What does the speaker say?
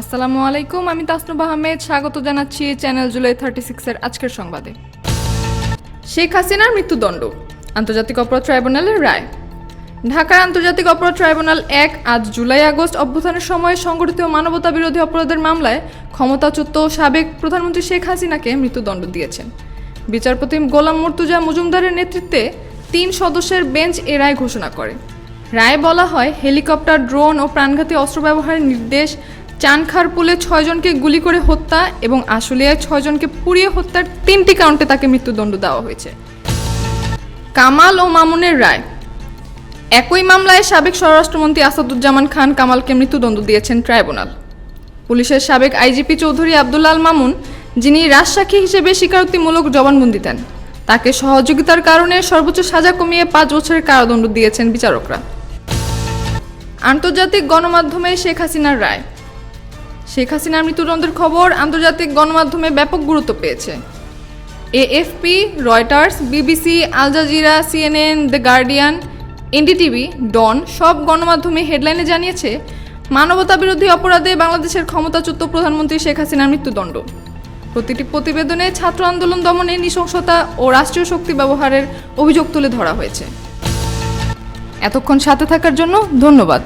আসসালামু আলাইকুম, আমি তাসনুব আহমেদ। স্বাগত জানাচ্ছি চ্যানেল জুলাই থার্টি সিক্সের আজকের সংবাদে। শেখ হাসিনার মৃত্যুদণ্ড, আন্তর্জাতিক অপরাধ ট্রাইব্যুনালের রায়। ঢাকার আন্তর্জাতিক অপরাধ ট্রাইব্যুনাল এক আজ জুলাই আগস্ট অভ্যুত্থানের সময় সংগঠিত মানবতা বিরোধী অপরাধের মামলায় ক্ষমতাচ্যুত সাবেক প্রধানমন্ত্রী শেখ হাসিনাকে মৃত্যুদণ্ড দিয়েছেন। বিচারপতি গোলাম মর্তুজা মজুমদারের নেতৃত্বে তিন সদস্যের বেঞ্চ এ রায় ঘোষণা করে। রায় বলা হয়, হেলিকপ্টার, ড্রোন ও প্রাণঘাতী অস্ত্র ব্যবহারের নির্দেশ চানখারপুলে ছয়জনকে গুলি করে হত্যা এবং আশুলিয়ায় ছয়জনকে পুড়িয়ে হত্যার তিনটি কাউন্টে তাকে মৃত্যুদণ্ড দেওয়া হয়েছে। কামাল ও মামুনের রায়। একই মামলায় সাবেক স্বরাষ্ট্রমন্ত্রী আসাদুজ্জামান খান কামালকে মৃত্যুদণ্ড দিয়েছেন ট্রাইব্যুনাল। পুলিশের সাবেক আইজিপি চৌধুরী আবদুল্লাল মামুন, যিনি রাজসাক্ষী হিসেবে স্বীকারোক্তিমূলক জবানবন্দি দেন, তাকে সহযোগিতার কারণে সর্বোচ্চ সাজা কমিয়ে পাঁচ বছরের কারাদণ্ড দিয়েছেন বিচারকরা। আন্তর্জাতিক গণমাধ্যমে শেখ হাসিনার রায়। শেখ হাসিনার মৃত্যুদণ্ডের খবর আন্তর্জাতিক গণমাধ্যমে ব্যাপক গুরুত্ব পেয়েছে। AFP, Reuters, BBC, Al Jazeera, CNN, the Guardian, NDTV, Dawn সব গণমাধ্যমে হেডলাইনে জানিয়েছে, মানবতা বিরোধী অপরাধে বাংলাদেশের ক্ষমতাচ্যুত প্রধানমন্ত্রী শেখ হাসিনার মৃত্যুদণ্ড। প্রতিটি প্রতিবেদনে ছাত্র আন্দোলন দমনে নৃশংসতা ও রাষ্ট্রীয় শক্তি ব্যবহারের অভিযোগ তুলে ধরা হয়েছে। এতক্ষণ সাথে থাকার জন্য ধন্যবাদ।